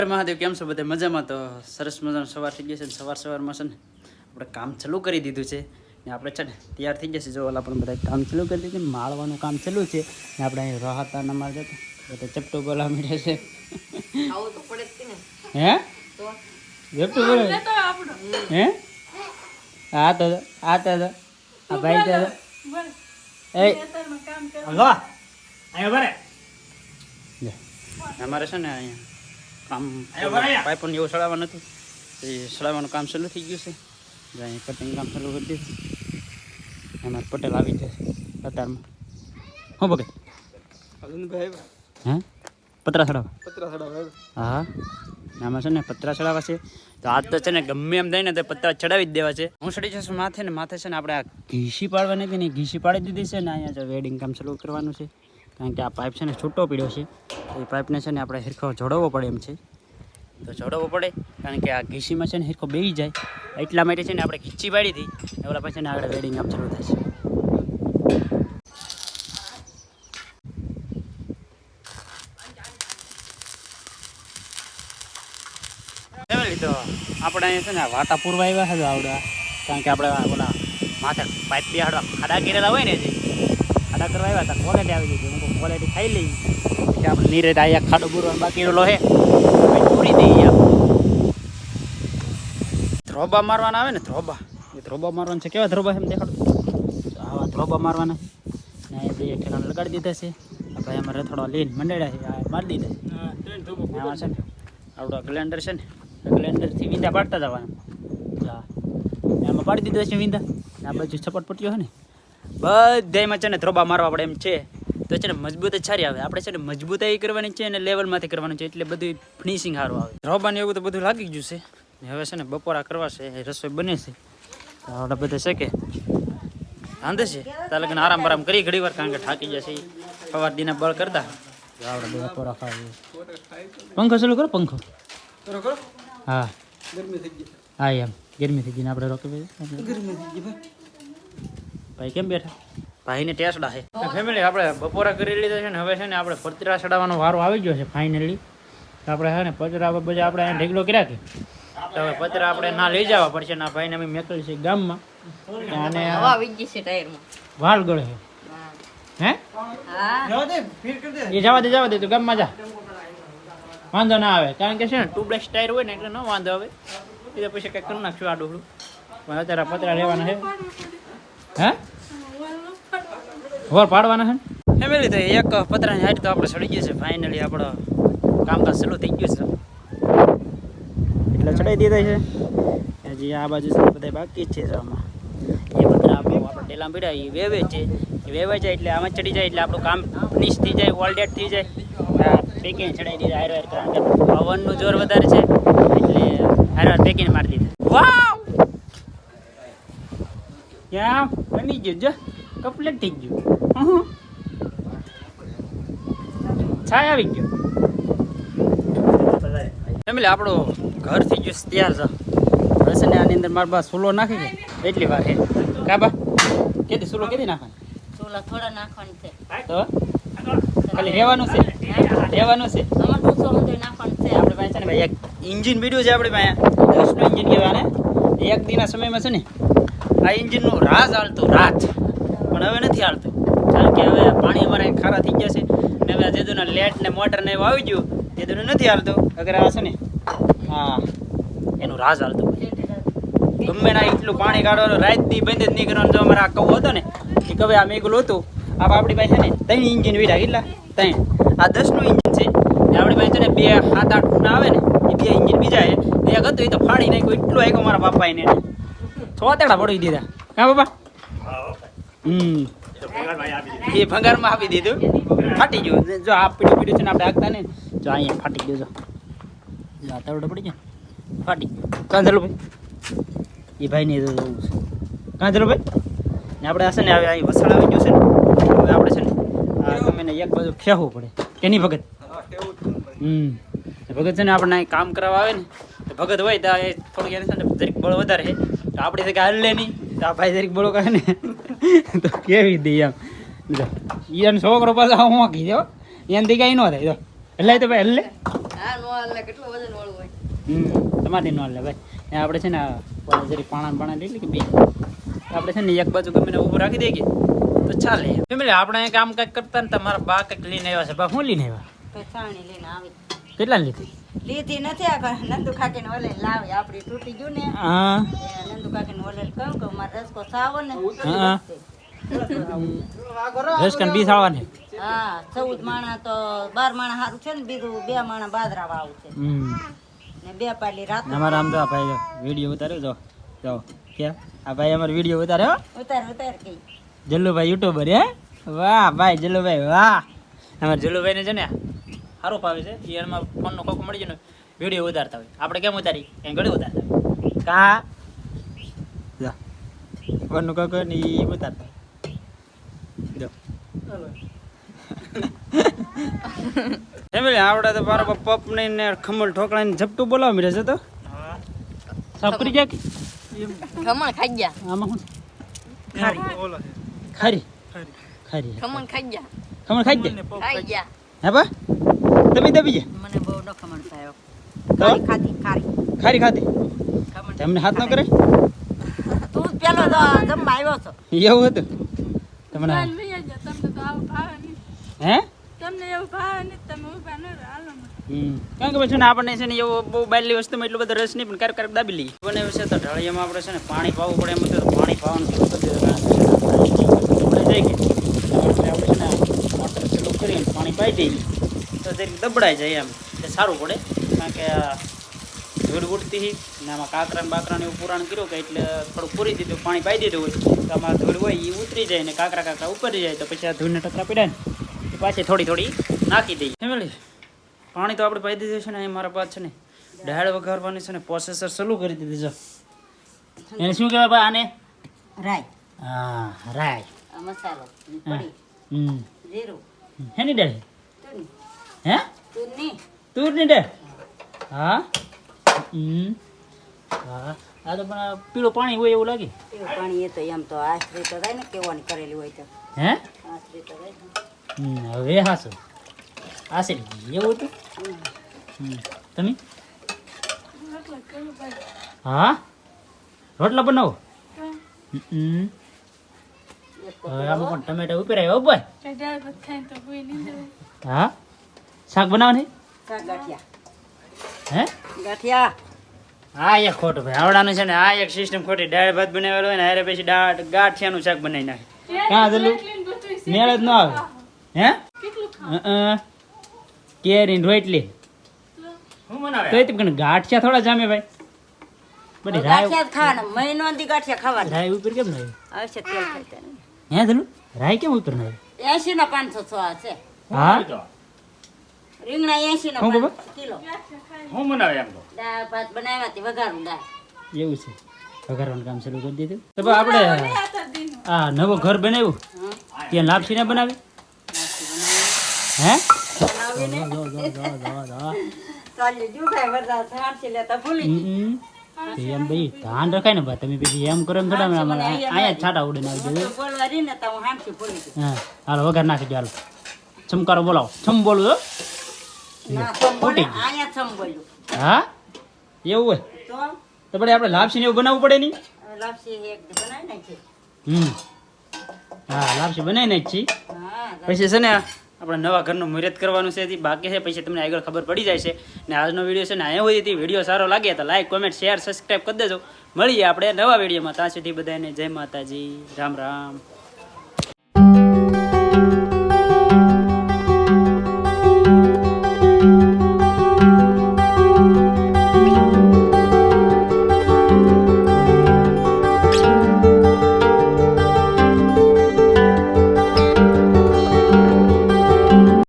હર મહાદેવ કેમ છો બધા? મજામાં? તો સરસ મજાનો સવાર થઈ ગયો છે ને સવાર સવારમાં છે ને આપણે કામ ચાલુ કરી દીધું છે. ને આપણે છે ને તૈયાર થઈ જશે જો ઓલા પણ બધા કામ ચાલુ કરી દીધું માળવાનું કામ ચાલુ છે. ને આપણે અહીં રાહતા ના માર જતો ચપટો બોલા મળે છે. આવું તો પડે જ છે ને. હે? તો? ચપટો બોલે હે? હા તો આ તો આ ભાઈ તો એ. હલો. અહીંયા બરે અમારે છે ને અહીંયા કામ પાઇપ એવું સળાવવાનું હતું એ સળાવવાનું કામ ચાલુ થઈ ગયું છે. અહીં કટિંગ કામ ચાલુ કરી દીધું. અમારે પટેલ આવી જશે અત્યારમાં હું ભગત હે? પતરા ચડાવવા? હા ને આમાં છે ને પતરા ચડાવવા છે. તો આજ તો છે ને ગમે એમ થાય ને તો પતરા ચડાવી જ દેવા છે. હું ચડી જશું માથે ને માથે છે ને આપણે આ ઘીસી પાડવાની હતી ને ઘીસી પાડી દીધી છે ને અહીંયા વેડિંગ કામ ચાલુ કરવાનું છે. કારણ કે આ પાઇપ છે ને છૂટો પીડ્યો છે. તો એ પાઇપને છે ને આપણે હિરખો જોડવો પડે એમ છે. તો જોડવો પડે કારણ કે આ ઘીસીમાં છે ને હિરખો બેસી જાય. એટલા માટે છે ને આપણે ખીચી પાડી હતી. ઓલા પછી ને આગળ વેડિંગ આમ શરૂ થશે તો આપણે અહીંયા છે ને વાટા પૂરવા આવ્યા છે આવડા. કારણ કે આપણે ઓલા માથે પાઇપ બી હાડવા ખાડા ગીરેલા હોય ને જે. ખાડા કરવા આવ્યા હતા. ક્વોલિટી આવી ગઈ હું ક્વોલિટી ખાઈ લઈ. કે આપણે નીરે અહીંયા ખાડો પૂરવાનો બાકી રહેલો હે પૂરી દઈએ આપણે ધ્રોબા મારવાના આવે ને ધ્રોબા. એ ધ્રોબા મારવાના છે. કેવા ધ્રોબા એમ દેખાડો. આવા ધ્રોબા મારવાના. ને બે ઠેકાણે લગાડી દીધા છે. ભાઈ અમારે થોડો લઈને મંડળ્યા છે. આ મારી દીધા. છે આમાં છે ને આપણો ગ્લેન્ડર છે ને ગ્લેન્ડરથી વિંધા પાડતા જવાના. એમાં પાડી દીધો છે વિંધા. આ બાજુ છપટ પટ્ટીઓ છે ને બધામાં છે ને ધ્રોબા મારવા પડે એમ છે. તો છે ને મજબૂત જ સારી આવે. આપણે છે ને મજબૂતાઈ કરવાની છે અને લેવલમાંથી કરવાનું છે એટલે બધું ફિનિશિંગ સારું આવે. ધ્રોબાને એવું તો બધું લાગી ગયું છે. ને હવે છે ને બપોરા કરવા છે રસોઈ બને છે. આપણે બધા છે કે વાંધે છે. તાર લગ્ન આરામ આરામ કરી ઘડી વાર કારણ કે થાકી જશે સવાર દીના બળ કરતા. આવડે બે બપોરા ખાવા. પંખો ચાલુ કરો પંખો. હા. હા એમ. ગરમી થઈ ગઈ ને આપણે રોકી ભાઈ. કેમ બેઠા? ભાઈને ટેસડા છે. ફેમિલી આપણે બપોરા કરી લીધા છે ને હવે છે ને આપણે પતરા ચડાવવાનો વારો આવી ગયો છે ફાઇનલી આપણે છે ને પતરા બધા આપણે અહીંયા ઢેગલો કર્યા કે? તો હવે પતરા આપણે ના લઈ જવા પડશે ના ભાઈને અમે મેકલી છે ગામમાં. અને હવા આવી ગઈ છે ટાયરમાં. વાળ ગળે છે. હે. હા? એ જવા દે જવા દે તું ગામમાં જા. વાંધો ના આવે કારણ કે છે ને ટ્યુબલેસ ટાયર હોય ને એટલે ન વાંધો આવે. એ તો પછી કંઈક કરી નાખશું આડું પણ અત્યારે પતરા લેવાના છે. હે? વર પાડવાના છે ફેમિલી તો એક પતરાની હાઈટ તો આપણે ચડી ગયું છે. ફાઇનલી આપણો કામકાજ ચાલુ થઈ ગયું છે. એટલે ચડાઈ દીધા છે. હજી આ બાજુ છે બધા બાકી છે આમાં. એ પતરા આપણે આપણે ટેલા પીડા એ વેવે છે. એ વેવે જાય એટલે આમાં ચડી જાય એટલે આપણું કામ ફિનિશ થઈ જાય ઓલડેટ થઈ જાય. પેકિંગ ચડાવી દીધા હાર કારણ કે પવનનું જોર વધારે છે એટલે હાર હાર પેકિંગ મારી દીધા. વાવ ક્યાં? બની ગયું જો. કમ્પ્લીટ થઈ ગયું. છાય આવી ગયો. ફેમિલી આપણું ઘર થઈ ગયું તૈયાર છે. બસ ને આની અંદર મારા બા સુલો નાખી દે એટલી વાર હે કાબા કેદી સુલો કેદી નાખવાનો? સુલો થોડા નાખવાનું છે. તો? ખાલી રહેવાનું છે? રહેવાનું છે? આપણે પાસે છે ને ભાઈ એક ઇન્જિન બીડ્યું છે આપણે પાસે. દસનું ઇન્જિન કહેવાને એક દીના સમયમાં છે ને આ ઇન્જિનનું રાજ હાલતું રાજ પણ હવે નથી હાલતું. કે હવે પાણી અમારે ખારા થઈ ગયા છે. ને હવે જેદુના લેટ ને મોટર ને એવું આવી ગયું. જેદુનું નથી હાલતું. અગર આ છે ને હા એનું રાજ હાલતું. ગમે ના એટલું પાણી કાઢવાનું રાત દી બંધ જ નહીં કરવાનું. જો અમારે આ કવું હતો ને એ કવે આ મેઘલું હતું. આ આપણી પાસે ને ત્રણ ઇન્જિન વીડા. કેટલા? ત્રણ. આ દસનું ઇન્જિન છે. આપણી પાસે છે ને બે સાત આઠ ફૂટ આવે ને એ બે ઇન્જિન બીજા એ એક હતું એ તો ફાડી નાખ્યું. એટલું આવ્યું મારા બાપા એને છોતેડા પડી દીધા. હા બાપા. હમ. એ ભંગારમાં આપી દીધું. ફાટી ગયું. જો આ પીડી પીડ્યું છે ને આપણે આગતા ને જો અહીંયા ફાટી ગયું જો જો આ તવડો પડી ગયો. ફાટી ગયું. કાંધલો ભાઈ એ ભાઈને તો જવું છે. કાંધલો ભાઈ ને આપણે હશે ને હવે અહીં વસાડ આવી ગયું છે ને. હવે આપણે છે ને આ ગમે એક બાજુ ખેવું પડે. કે નહીં ભગત હમ. ભગત છે ને આપણે અહીં કામ કરવા આવે ને તો ભગત હોય તો એ થોડુંક એને છે ને જરીક બળ વધારે છે. તો આપણે તો હાલ લે નહીં. તો આ ભાઈ જરીક બળો કરે ને. તો કેવી દઈએ એમ? જો ઈ એનો છોકરો પાછા હું કીધો એનાથી કાંઈ ન થાય જો. એટલે તો ભાઈ એટલે? હા કેટલું હોય. હમ તમારી નો લે ભાઈ. આપણે છે ને જરી પાણા પાણા લઈ લે કે બે? આપણે છે ને એક બાજુ ગમે ઊભું રાખી દઈએ કે તો ચાલે. ફેમિલી આપણે કામ કંઈક કરતા ને તમારા બા કંઈક લઈને આવ્યા છે. બા શું લઈને આવ્યા? કેટલા લીધી? લીધી નથી આ નંદુ નંદુ કાકીને ઓલે લાવી. આપડી તૂટી ગયું ને. હા. નંદુ કાકી કાકીને ઓલે કહું કે મારે રસકો સાવો ને. હા. રસકન બી સાળવાની હા ચૌદ માણા તો બાર માણા સારું છે ને બીજું બે માણા બાદરા વાળું છે. હમ. ને બે પાલી રાત અમારા આમ ભાઈ વીડિયો ઉતાર્યો જો. જો કે આ ભાઈ અમારો વીડિયો ઉતાર્યો ઉતાર ઉતાર જલ્લુભાઈ યુટ્યુબર હે? વાહ ભાઈ જલ્લુભાઈ વાહ. અમારા જલ્લુભાઈ ને છે ને સારું ભાવે છે. ઈયરમાં ફોનનો ખોખો મળી જાય ને વીડિયો ઉતારતા હોય. આપણે કેમ ઉતારી એમ ઘડી ઉતારતા હોય. કા? જો. ફોનનો ખોખો ને એ ઉતારતા હોય. જો. ફેમિલી આવડે તો મારા પપ ને ખમણ ઠોકળા ને ઝપટું બોલાવ મીરે છે તો? સાફ કરી જાય ખમણ ખાઈ ગયા. આમાં શું? ખારી. ખારી. ખમણ ખાઈ ગયા. ખમણ ખાઈ ગયા? ખાઈ ગયા. હે બા? તમે દબી જાય મને બહુ ન ખમણ થયો ખારી ખાધી ખારી ખારી ખાધી તમને હાથ ન કરે તું જ પેલો તો જમવા આવ્યો છો એવું હતું તમને હે તમને એવું ભાવે નહીં તમે ઊભા ન રહો હાલો. કારણ કે પછી ને આપણને છે ને એવો બહુ બાયલી વસ્તુમાં એટલો બધો રસ નહીં પણ ક્યારેક ક્યારેક દાબી લઈએ બને છે તો ઢાળિયામાં આપણે છે ને પાણી પાવું પડે એમ તો પાણી પાવાનું કરી દીધું. આપણે જાય કે આપણે છે ને મોટર ચાલુ કરીને પાણી પાઈ દઈએ તો જરીક દબડાઈ જાય એમ. એટલે સારું પડે. કારણ કે ધૂળ ઉડતી ને આમાં કાંકરા ને બાકરા એવું પુરાણ કર્યું કે એટલે થોડું પૂરી દીધું પાણી પાઈ દીધું હોય. તો આમાં ધૂળ હોય એ ઉતરી જાય ને કાંકરા કાંકરા ઉપરી જાય તો પછી આ ધૂળને ટકરા પડ્યા ને એ પાછી થોડી થોડી નાખી દઈએ. ફેમિલી પાણી તો આપણે પાઈ દીધું છે ને એ મારા પાસે છે ને. ડાળ વઘારવાની છે ને પ્રોસેસર શરૂ કરી દીધી છે. એને શું કહેવાય ભાઈ આને? રાઈ. હા રાય મસાલો હમ. જીરું. હેની તું હે? તું ની તુરની દાળ હા? હમ. હા. આ તો પણ પીળું પાણી હોય એવું લાગે. પીળું પાણી એ તો એમ તો આશરી તો થાય ને કેવાની કરેલી હોય તો. હે? આશરી તો થાય હવે હાસું. આ એવું હતું. તમે રોટલા કરું ભાઈ. હા? રોટલા બનાવો? હમ. આમાં પણ ટમેટા ઉપેરાય ભાઈ. હા? શાક બનાવવાની? હે? ગાંઠિયા. હા એ ખોટું ભાઈ. આવડાનું છે ને આ એક સિસ્ટમ ખોટી. દાળ ભાત બનાવેલો હોય ને હારે પછી દાળ ગાંઠિયાનું શાક બનાવી નાખે. કાં જલું મેળ જ ન આવે. હે? કેટલું ખાવું? અ કેરી રોટલી. તો એ પણ ગાંઠિયા થોડા જામે ભાઈ. બધી રાય ખાવાના. મહિનો ગાંઠિયા ખાવાના. રાય ઉપર કેમ ના આવશે તેલ ખાઈ હે ધલું રાય કેમ ઉપર ના એસી ના પાંચસો છ છે. હા? રીંગણા એસી ના શું કિલો. હું બનાવે એમ તો દાળ ભાત બનાવ્યા તે વઘારું દાળ. એવું છે. વઘારવાનું કામ શરૂ કરી દીધું. તો આપણે આ. આ નવું ઘર બનાવ્યું? હં? ત્યાં લાપસી ને બનાવી. હે? એમ ભાઈ ધ્યાન રખાય ને તમે પછી એમ કરો એમ થોડા અમે અહીંયા છાટા ઉડીને આવી જજો હું. હા હાલો વઘાર નાખી દો હાલો. ચમકારો બોલાવો. છમ બોલું હા? એવું હોય? તો? પડે આપણે લાપસી એવું બનાવવું પડે નહીં. હમ. હા લાપસી બનાવી નાખી. હા, પછી છે ને આપણે નવા ઘરનું મુહૂર્ત કરવાનું છે બાકી છે પછી તમને આગળ ખબર પડી જાય છે. ને આજનો વીડિયો છે ને અહીંયા હોય વીડિયો સારો લાગે તો લાઈક કોમેન્ટ શેર સબસ્ક્રાઈબ કરી દેજો. મળીએ આપણે નવા વિડીયોમાં. ત્યાં સુધી બધાને જય માતાજી. રામ રામ.